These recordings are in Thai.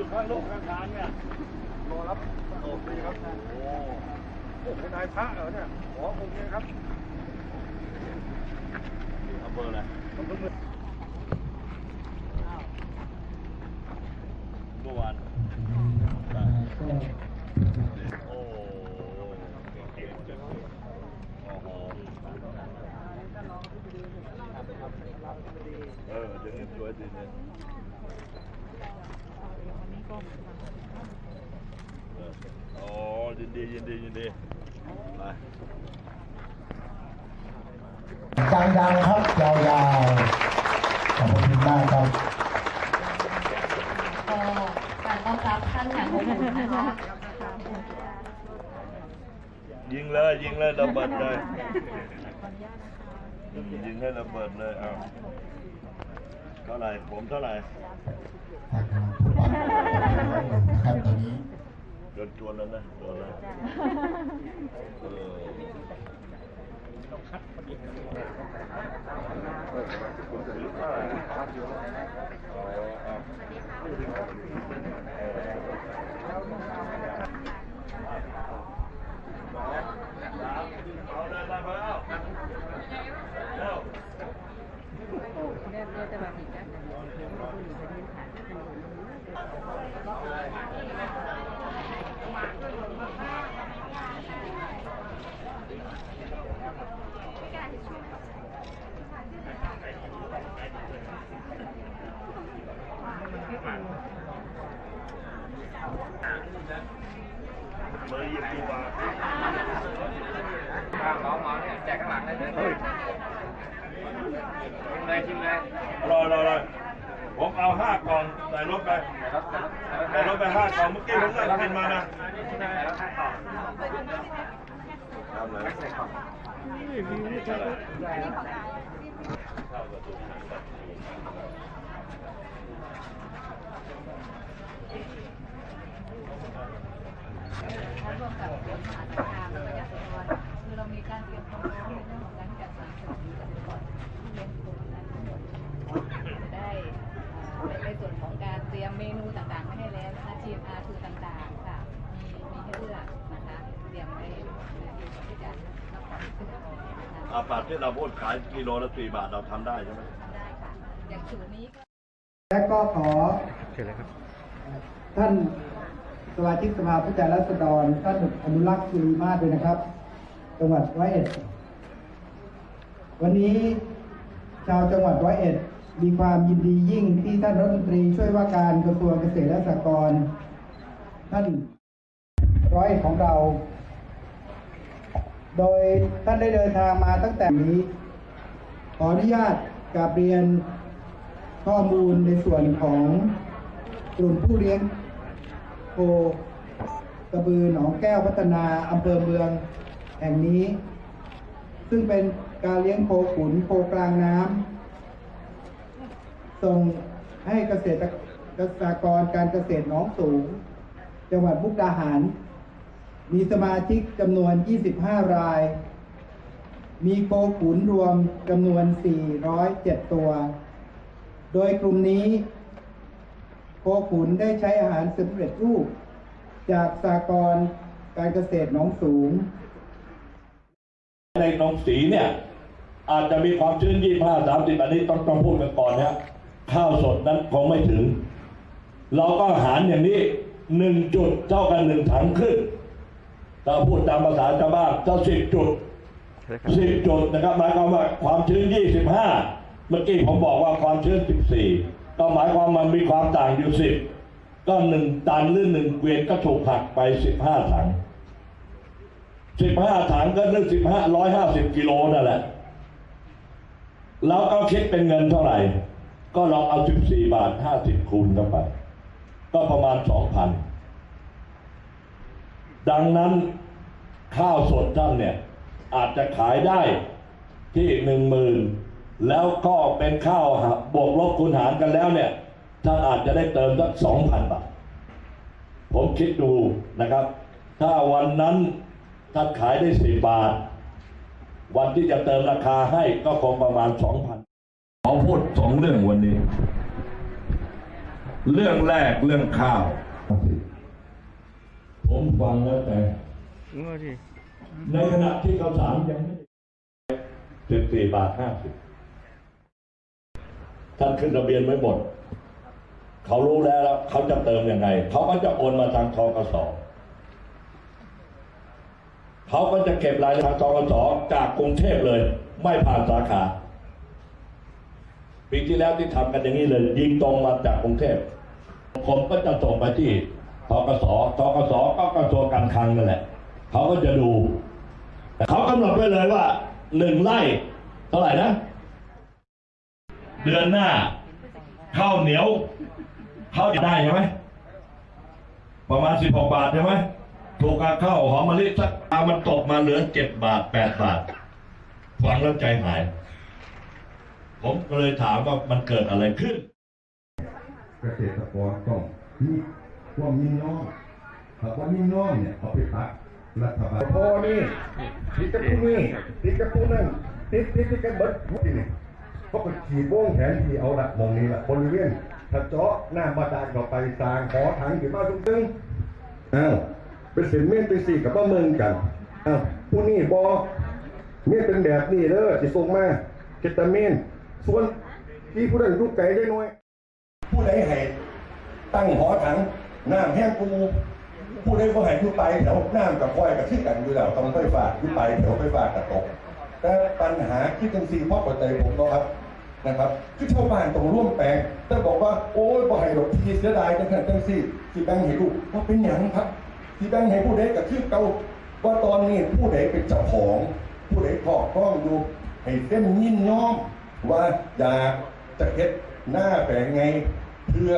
อยู่ข้างโลกข้างทางเนี่ยรอรับโอ้ดีครับ โอ้โอ้เป็นนายพระเหรอเนี่ย ขอองค์นี้ครับอำเภออะไรอำเภอเมืองเมื่อวานโอ้เก่งจังโอ้โหเออเดี๋ยวนี้สวยดีเนี่ย อ๋อยินดียินดียินดีไปดังๆครับยาวๆขอบคุณมากครับก็การต้อนรับท่านอย่างอบอุ่นนะคะยิงเลยยิงเลยระเบิดเลยยิงให้ระเบิดเลยเอาเท่าไหร่ผมเท่าไหร่ ครับตอนนี้โดนจวนแล้วนะโดนแล้วเออเอาได้ได้ไปเอาเร็ว เลยหยิบดีกว่าข้างล้อมมาเนี่ยแจกข้างหลังเลยเลยชิมเลยชิมเลยรอรอรอผมเอาห้ากล่องใส่รถไปใส่รถไปห้ากล่องเมื่อกี้ผมนั่งกินมานะทำอะไร ได้ในส่วนของการเตรียมเมนูต่างๆไว้ให้แล้วนะคะทีมอาร์ทูต่างๆค่ะมีมีให้เลือกนะคะเตรียมไว้ที่จะรับของขึ้นนะคะอาปัดที่เราพูดขายกิโลละสี่บาทเราทำได้ใช่ไหมทำได้ค่ะอย่างสูตรนี้ก็และก็ขอท่าน สมาชิกสภาผู้แทนราษฎรท่านอนุรักษ์คุรีมาศด้วยนะครับ จังหวัดร้อยเอ็ด วันนี้ชาวจังหวัดร้อยเอ็ด มีความยินดียิ่งที่ท่านรัฐมนตรีช่วยว่าการกระทรวงเกษตรและสหกรณ์ท่านร้อยเอ็ดของเรา โดยท่านได้เดินทางมาตั้งแต่นี้ ขออนุญาตกราบเรียนข้อมูลในส่วนของกลุ่มผู้เลี้ยง โคกระบือหนองแก้วพัฒนาอำเภอเมืองแห่งนี้ ซึ่งเป็นการเลี้ยงโคขุนโคกลางน้ำส่งให้เกษตรกษตรกรการเกษตรหนองสูง จังหวัดมุกดาหาร มีสมาชิกจำนวน 25 ราย มีโคขุนรวมจำนวน 407 ตัว โดยกลุ่มนี้ โคขุนได้ใช้อาหารสำเร็จรูป จากสากรณ์การเกษตรหนองสูง ในหนองสีเนี่ย อาจจะมีความชื้นยี่ห้าสามสิบอันนี้ต้องต้องพูดกันก่อนนะข้าวสดนั้นคงไม่ถึง เราก็หารอย่างนี้หนึ่งจุดเท่ากันหนึ่งถังครึ่งถ้าพูดตามภาษาชาวบ้านเท่าสิบจุดสิบจุดนะครับหมายความว่าความชื้นยี่สิบห้าเมื่อกี้ผมบอกว่าความชื้นสิบสี่ ก็หมายความมันมีความต่างอยู่สิบก็หนึ่งตันหรือหนึ่งเกวียนก็ถูกหักไปสิบห้าถังสิบห้าถังก็นึกสิบห้าร้อยห้าสิบกิโลนั่นแหละ แล้วก็คิดเป็นเงินเท่าไหร่ ก็ลองเอาสิบสี่บาทห้าสิบคูณเข้าไป ก็ประมาณสองพันดังนั้นข้าวสดท่านเนี่ย อาจจะขายได้ที่หนึ่งหมื่น แล้วก็เป็นข้าวหาบวกลบคูณหารกันแล้วเนี่ยท่านอาจจะได้เติมสักสองพันบาท ผมคิดดูนะครับ ถ้าวันนั้นท่านขายได้สิบบาท วันที่จะเติมราคาให้ก็คงประมาณสองพันขอพูดสองเรื่องวันนี้ เรื่องแรกเรื่องข้าว ผมฟังแล้วแต่ในขณะที่ข้าวสารยังไม่สิบสี่บาทห้าสิบ ท่านขึ้นทะเบียนไว้หมด เขารู้แล้วเขาจะเติมยังไง เขาก็จะโอนมาทางทกสเขาก็จะเก็บรายทางทกสจากกรุงเทพเลย ไม่ผ่านสาขาปีที่แล้วที่ทำกันอย่างนี้เลย ยิงตรงมาจากกรุงเทพผมก็จะส่งไปที่ทกสทกสก็กระทรวงการคลังนั่นแหละ เขาก็จะดู เขากำหนดไว้เลยว่าหนึ่งไร่เท่าไหร่นะ เดือนหน้าข้าวเหนียวข้าวได้ใช่ไหมประมาณสิบหกบาทใช่ไหมถูกกับข้าวหอมมะลิสักอามันตกมาเหลือเจ็ดบาทแปดบาทฟังแล้วใจหาย ผมก็เลยถามว่ามันเกิดอะไรขึ้น เกษตรกรต้องมีความมีน้องถ้าว่ามีน้องเนี่ยเอาไปตัดรัฐบาลพอนี่ติดกับผู้นี้ติดกับผู้นั้นติดติดกันเบิดที่นี่ เขาก็ขีดวงแขนที่เอาละมองนี้ละบริเวณถ้าเจาะหน้าบาดาลเข้าไปสร้างหอถังขึ้นมาทุกตึงอ้าวเป็นเศษเมนไปสี่กับบ้าเมืองกันอ้าวผู้นี้บอเมนเป็นแบบนี้เด้อจะส่งมาเคตามีนส่วนที่ผู้นั้นลูกไก่ได้น้อย ผู้ใดให้ตั้งหอถังน้ำแห้งกูผู้ใดก็ให้ยู่ไปแถวน้ำกับควายกับที่กันอยู่แล้วต้องไฟฟ้าอยู่ไปแถวไฟฟ้ากระตก แต่ปัญหาที่จังซีพ่อปัจจัยผมก็ครับนะครับคือชาวบ้านต้องร่วมแปลงแต่บอกว่าโอ้ยบ่ให้ดอกทีเสียดายจังซั่นจังซี่สิแบ่งให้ลูกว่าเป็นหยังครับสิแบ่งให้ผู้ใดก็คือเก่าว่าตอนนี้ผู้ใดเป็นเจ้าของ ผู้ใดครอบครองอยู่ให้เส้นยินยอมว่าอยากจะเฮ็ดหน้าแปลงไงเพื่อ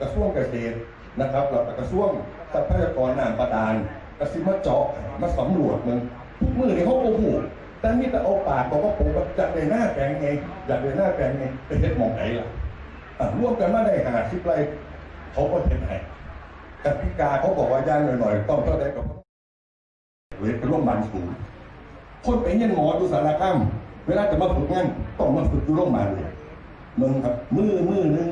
กระทรวงเกษตรนะครับแล้วกระทรวงทรัพยากรน้ำบาดาลกระสิมาเจาะมาสำรวจมันทุกมือนี่เขาโอ้โห แต่มีแต่เอาปากบอกว่าผมอยากได้หน้าแปลงไงอยากได้หน้าแปลงไงไปเฮ็ดหมองไหนล่ะอะร่วมกันมาได้หาสิบไรเขาก็เฮ็ดให้กติกาเขาบอกว่าย่างหน่อยๆต้องเท่าใดกับเวทร่วมบันสูงคนไปเรียหมอดูสารคามเวลาจะมาฝึกงานต้องมาฝึกอยู่โรงพยาบาลเลยมึงครับมือมือหนึ่ง